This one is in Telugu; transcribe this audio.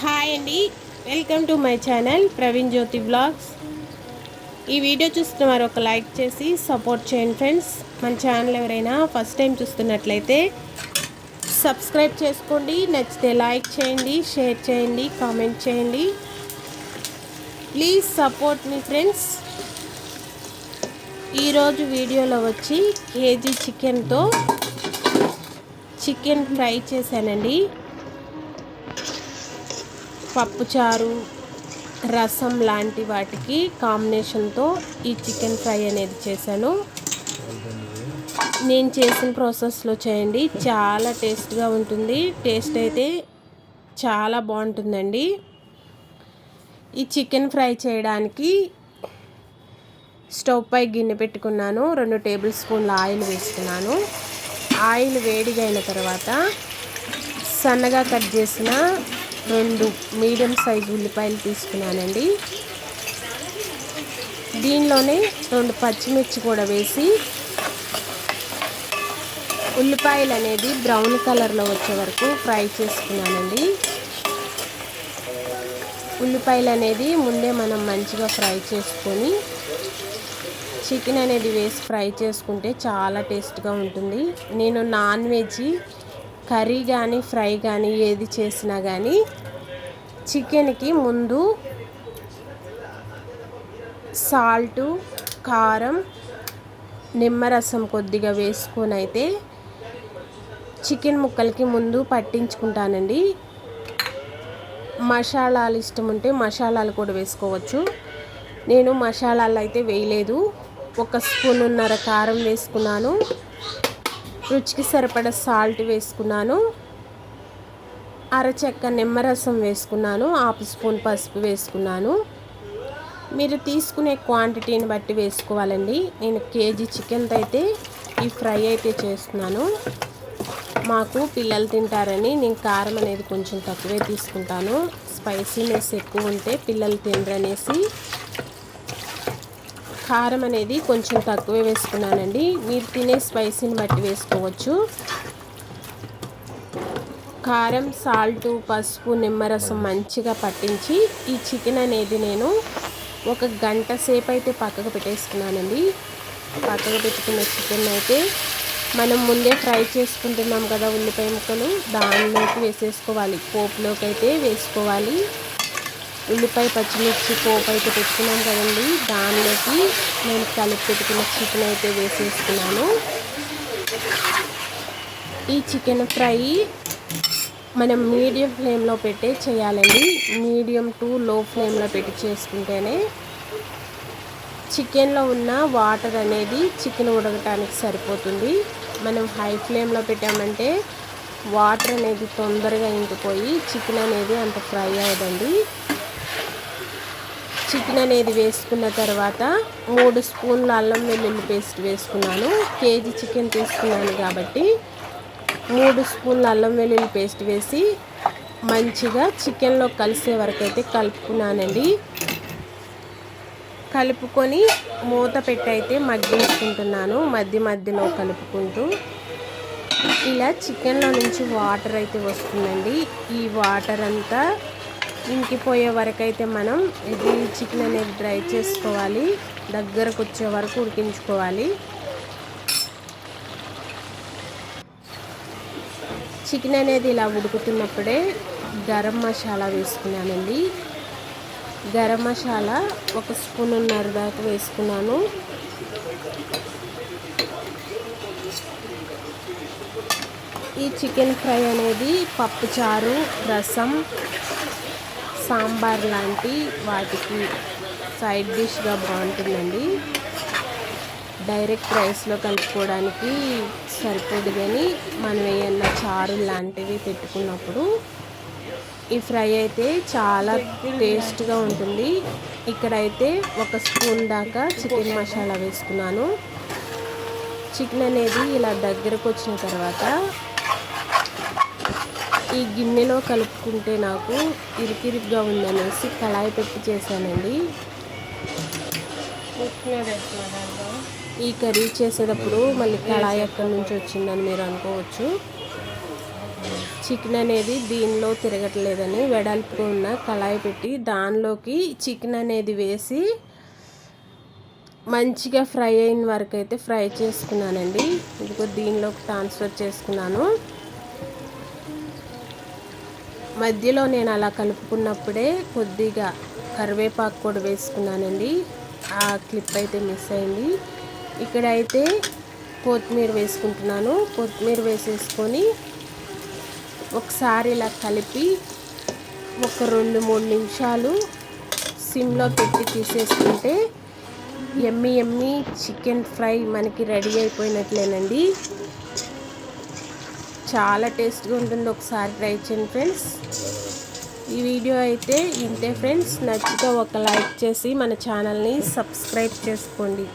హాయ్ అండి. Welcome to my channel Praveen Jyothi blogs ఈ వీడియో చూస్తున్న వారు ఒక లైక్ చేసి సపోర్ట్ చేయండి ఫ్రెండ్స్ మన ఛానల్ ఎవరైనా ఫస్ట్ టైం చూస్తున్నట్లయితే సబ్స్క్రైబ్ చేసుకోండి నచ్చితే లైక్ చేయండి షేర్ చేయండి కామెంట్ చేయండి. ప్లీజ్ సపోర్ట్ మీ ఫ్రెండ్స్ ఈరోజు వీడియోలో వచ్చి కేజీ చికెన్తో చికెన్ ఫ్రై చేశానండి. పప్పుచారు రసం లాంటి వాటికి కాంబినేషన్తో ఈ చికెన్ ఫ్రై అనేది చేశాను. నేను చేసిన ప్రాసెస్లో చేయండి. చాలా టేస్ట్గా ఉంటుంది. టేస్ట్ అయితే చాలా బాగుంటుందండి. ఈ చికెన్ ఫ్రై చేయడానికి స్టవ్ పై గిన్నె పెట్టుకున్నాను. రెండు టేబుల్ స్పూన్ల ఆయిల్ వేసుకున్నాను ఆయిల్ వేడిగా అయిన తర్వాత సన్నగా కట్ చేసిన రెండు మీడియం సైజు ఉల్లిపాయలు తీసుకున్నానండి. దీనిలోనే రెండు పచ్చిమిర్చి కూడా వేసి ఉల్లిపాయలు అనేది బ్రౌన్ కలర్లో వచ్చే వరకు ఫ్రై చేసుకున్నానండి. ఉల్లిపాయలు అనేది ముందే మనం మంచిగా ఫ్రై చేసుకొని చికెన్ అనేది వేసి ఫ్రై చేసుకుంటే చాలా టేస్ట్గా ఉంటుంది. నేను నాన్ వెజ్ కర్రీ కానీ ఫ్రై కానీ ఏది చేసినా కానీ చికెన్కి ముందు సాల్టు కారం నిమ్మరసం కొద్దిగా వేసుకొని అయితే చికెన్ ముక్కలకి ముందు పట్టించుకుంటానండి. మసాలాలు ఇష్టం ఉంటే మసాలాలు కూడా వేసుకోవచ్చు. నేను మసాలాలు అయితే వేయలేదు. ఒక స్పూనున్నర కారం వేసుకున్నాను. రుచికి సరిపడ సాల్ట్ వేసుకున్నాను. అరచెక్క నిమ్మరసం వేసుకున్నాను. హాఫ్ స్పూన్ పసుపు వేసుకున్నాను. మీరు తీసుకునే క్వాంటిటీని బట్టి వేసుకోవాలండి. నేను కేజీ చికెన్ది అయితే ఈ ఫ్రై అయితే చేస్తున్నాను. మాకు పిల్లలు తింటారని నేను కారం అనేది కొంచెం తక్కువే తీసుకుంటాను. స్పైసీనెస్ ఎక్కువ ఉంటే పిల్లలు తినరనేసి కారం అనేది కొంచెం తక్కువే వేసుకున్నానండి. మీరు తినే స్పైసీని బట్టి వేసుకోవచ్చు. కారం సాల్ట్ పసుపు నిమ్మరసం మంచిగా పట్టించి ఈ చికెన్ అనేది నేను ఒక గంట సేపు అయితే పక్కకు పెట్టేసుకున్నానండి. పక్కకు పెట్టుకున్న చికెన్ అయితే మనం ముందే ఫ్రై చేసుకుంటున్నాం కదా ఉల్లిపాయ ముక్కలు. దానిలోకి వేసేసుకోవాలి. పోపులోకి అయితే వేసుకోవాలి. ఉల్లిపాయ పచ్చిమిర్చి పోపు అయితే పెట్టుకున్నాం కదండి. దానిలోకి నేను కలిపి పెట్టుకున్న చికెన్ అయితే వేసేసుకున్నాను ఈ చికెన్ ఫ్రై మనం మీడియం ఫ్లేమ్లో పెట్టే చేయాలండి. మీడియం టు లో ఫ్లేమ్లో పెట్టి చేసుకుంటేనే చికెన్లో ఉన్న వాటర్ అనేది చికెన్ ఉడకటానికి సరిపోతుంది. మనం హై ఫ్లేమ్లో పెట్టామంటే వాటర్ అనేది తొందరగా ఇంకిపోయి చికెన్ అనేది అంత ఫ్రై అవ్వదండి. చికెన్ అనేది వేసుకున్న తర్వాత మూడు స్పూన్ల అల్లం వెల్లుల్లి పేస్ట్ వేసుకున్నాను. కేజీ చికెన్ తీసుకున్నాను కాబట్టి మూడు స్పూన్ల అల్లం వెల్లుల్లి పేస్ట్ వేసి మంచిగా చికెన్లో కలిసే వరకు అయితే కలుపుకున్నానండి. కలుపుకొని మూత పెట్టి అయితే మగ్గించుకుంటున్నాను. మధ్య మధ్యలో కలుపుకుంటూ ఇలా చికెన్లో నుంచి వాటర్ అయితే వస్తుందండి. ఈ వాటర్ అంతా ఇంకిపోయే వరకు అయితే మనం ఇది చికెన్ అనేది డ్రై చేసుకోవాలి. దగ్గరకు వచ్చే వరకు ఉడికించుకోవాలి. చికెన్ అనేది ఇలా ఉడుకుతున్నప్పుడే గరం మసాలా వేసుకున్నానండి. గరం మసాలా ఒక స్పూన్ ఉన్నర దాకా వేసుకున్నాను. ఈ చికెన్ ఫ్రై అనేది పప్పుచారు రసం సాంబార్ లాంటి వాటికి సైడ్ డిష్గా బాగుంటుందండి. డైరెక్ట్ రైస్లో కలుపుకోవడానికి సరిపోదు కానీ మనం ఏమన్నా చారు లాంటివి పెట్టుకున్నప్పుడు ఈ ఫ్రై అయితే చాలా టేస్ట్గా ఉంటుంది. ఇక్కడైతే ఒక స్పూన్ దాకా చికెన్ మసాలా వేసుకున్నాను. చికెన్ అనేది ఇలా దగ్గరకు వచ్చిన తర్వాత ఈ గిన్నెలో కలుపుకుంటే నాకు ఇరికిరిగ్గా ఉందనేసి కళాయి పెట్టి చేశానండి. ఈ కర్రీ చేసేటప్పుడు మళ్ళీ కళాయి ఎక్కడి నుంచి వచ్చిందని మీరు అనుకోవచ్చు. చికెన్ అనేది దీనిలో తిరగట్లేదని వెడల్పుగా ఉన్న కళాయి పెట్టి దానిలోకి చికెన్ అనేది వేసి మంచిగా ఫ్రై అయిన వరకు అయితే ఫ్రై చేసుకున్నానండి. ఇదిగో దీనిలోకి ట్రాన్స్ఫర్ చేసుకున్నాను. మధ్యలో నేను అలా కలుపుకున్నప్పుడే కొద్దిగా కరివేపాకు కూడా వేసుకున్నానండి. ఆ క్లిప్ అయితే మిస్ అయింది. ఇక్కడ అయితే కొత్తిమీర వేసుకుంటున్నాను. కొత్తిమీర వేసేసుకొని ఒకసారి ఇలా కలిపి ఒక రెండు మూడు నిమిషాలు సిమ్లో పెట్టి తీసేసుకుంటే ఎమ్మి ఎమ్మి చికెన్ ఫ్రై మనకి రెడీ అయిపోయినట్లేనండి. చాలా టేస్ట్గా ఉంటుంది. ఒకసారి ట్రై చేయండి ఫ్రెండ్స్. ఈ వీడియో అయితే ఇంతే ఫ్రెండ్స్. నచ్చితే ఒక లైక్ చేసి మన ఛానల్ని సబ్స్క్రైబ్ చేసుకోండి.